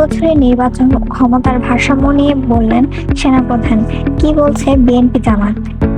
বছরের নির্বাচন ক্ষমতার ভারসাম্য নিয়ে বললেন সেনাপ্রধান। কি বলছে বিএনপি জামাত?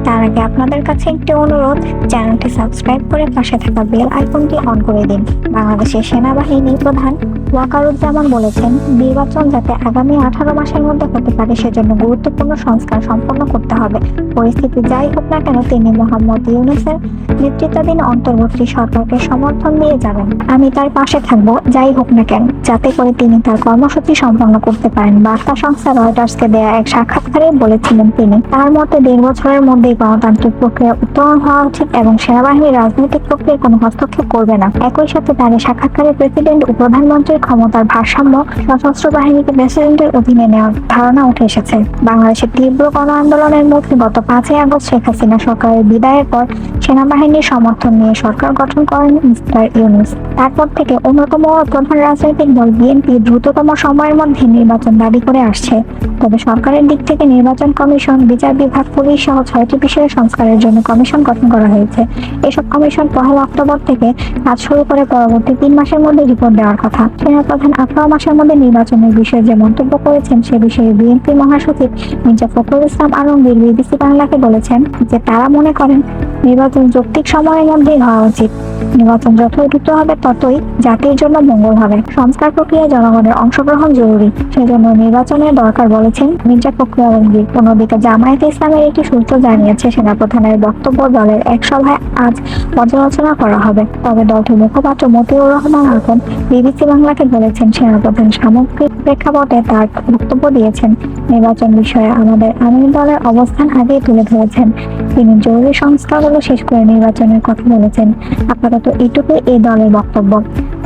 তার আগে আপনাদের কাছে একটি অনুরোধ, চ্যানেলটি সাবস্ক্রাইব করে পাশে থাকা বেল আইকনটি অন করে দিন। বাংলাদেশের সেনাবাহিনী প্রধান ওয়াকারুজ্জামান বলেছেন, নির্বাচন যাতে আগামী আঠারো মাসের মধ্যে হতে পারে সেজন্য গুরুত্বপূর্ণ সংস্কার সম্পন্ন করতে হবে। পরিস্থিতি যাই হোক না কেন, তিনি মোহাম্মদ ইউনুসের নেতৃত্বাধীন অন্তর্বর্তী সরকারকে সমর্থন দিয়ে যাবেন আমি তার পাশে থাকব, যাই হোক না কেন, যাতে করে তিনি তার কর্মসূচি সম্পন্ন করতে পারেন। বার্তা সংস্থা রয়টার্সকে দেয়া এক সাক্ষাৎকারে বলেছিলেন তিনি, তার মতে দেড় বছরের মধ্যেই গণতান্ত্রিক প্রক্রিয়া উত্তরণ হওয়া উচিত এবং সেনাবাহিনী রাজনৈতিক প্রক্রিয়ায় কোনো হস্তক্ষেপ করবে না। একই সাথে তার সাক্ষাৎকারে প্রেসিডেন্ট ও প্রধানমন্ত্রীর ক্ষমতার ভারসাম্য সশস্ত্র বাহিনীকে প্রেসিডেন্টের অধীনে নেওয়ার ধারণা উঠে এসেছে। বাংলাদেশের তীব্র গণ আন্দোলনের মুখে গত পাঁচই আগস্ট শেখ হাসিনা সরকারের বিদায়ের পর সেনাবাহিনীর সমর্থন নিয়ে সরকার গঠন করেন মিস্টার ইউনুস। তারপর থেকে অন্যতম প্রধান রাজনৈতিক দল বিএনপি দ্রুততম সময়ের মধ্যে নির্বাচন দাবি করে আসছে। তবে সরকারের দিক থেকে নির্বাচন কমিশন, বিচার বিভাগ, পুলিশ সহ ছয়টি বিষয়ে সংস্কারের জন্য কমিশন গঠন করা হয়েছে। এসব কমিশন পহেলা অক্টোবর থেকে কাজ শুরু করে পরবর্তী তিন মাসের মধ্যে রিপোর্ট দেওয়ার কথা। সেনাপ্রধান আঠারো মাসের মধ্যে নির্বাচনের বিষয়ে যে মন্তব্য করেছেন, সে বিষয়ে বিএনপি মহাসচিব মির্জা ফখরুল ইসলাম আলমগীর বিবিসি বাংলাকে বলেছেন যে তারা মনে করেন নির্বাচন যৌক্তিক সময়ের মধ্যেই হওয়া উচিত। নির্বাচন যত দ্রুত হবে ততই জাতির জন্য মঙ্গল হবে। সংস্কার প্রক্রিয়ায় জনগণের অংশগ্রহণ জরুরি। সেজন্য নির্বাচনের দরকার বলেছেন মির্জা ফখরুল আলমগীর। অন্যদিকে জামায়াতে ইসলামের একটি সূত্র জানিয়েছে, সেনাপ্রধানের বক্তব্য দলের এক সভায় আজ পর্যালোচনা করা হবে। তবে দলটির মুখপাত্র মতিউর রহমান হাসান বিবিসি বাংলাকে বলেছেন, সেনাপ্রধান সামগ্রিক প্রেক্ষাপটে তার বক্তব্য দিয়েছেন। নির্বাচন বিষয়ে আমাদের আমির দলের অবস্থান আগেই তুলে ধরেছেন। তিনি জরুরি সংস্কারগুলো শেষ করে নির্বাচনের কথা বলেছেন। আপাতত এটুকুই এই দলের বক্তব্য।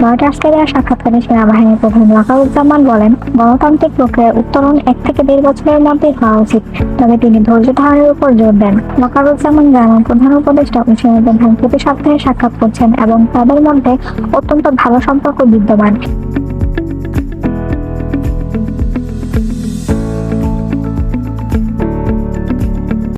রয়টার্সকে দেওয়া সাক্ষাৎকারে সেনাবাহিনীর প্রধান বলেন, গণতান্ত্রিক প্রক্রিয়ার উত্তরণ এক থেকে দেড় বছরের মধ্যেই হওয়া উচিত। তবে তিনি ধৈর্য ধারণের উপর জোর দেন। ওয়াকারুজ্জামান জানান, প্রধান উপদেষ্টা ও প্রতি সপ্তাহে সাক্ষাৎ করছেন এবং তাদের মধ্যে অত্যন্ত ভালো সম্পর্ক বিদ্যমান।